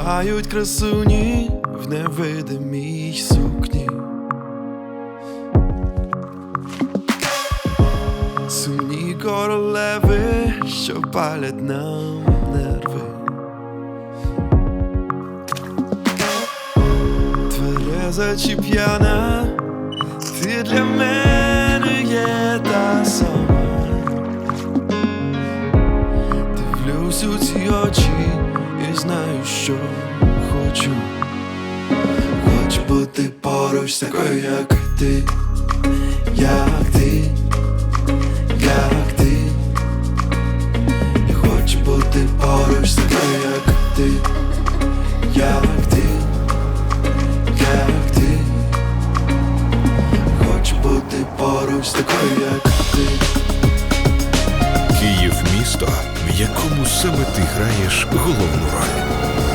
Співають красуні в невидимій сукні. Сумні королеви, що палять нам нерви. Твереза чи п'яна, ти для мене є та сама. Дивлюсь у ці очі знаю, що хочу. Хочу бути поруч такою, як ти, як ти, як ти. Я хочу бути поруч такою, як ти, як ти, як ти. Хочу бути поруч такою, як ти. Місто, в якому саме ти граєш головну роль.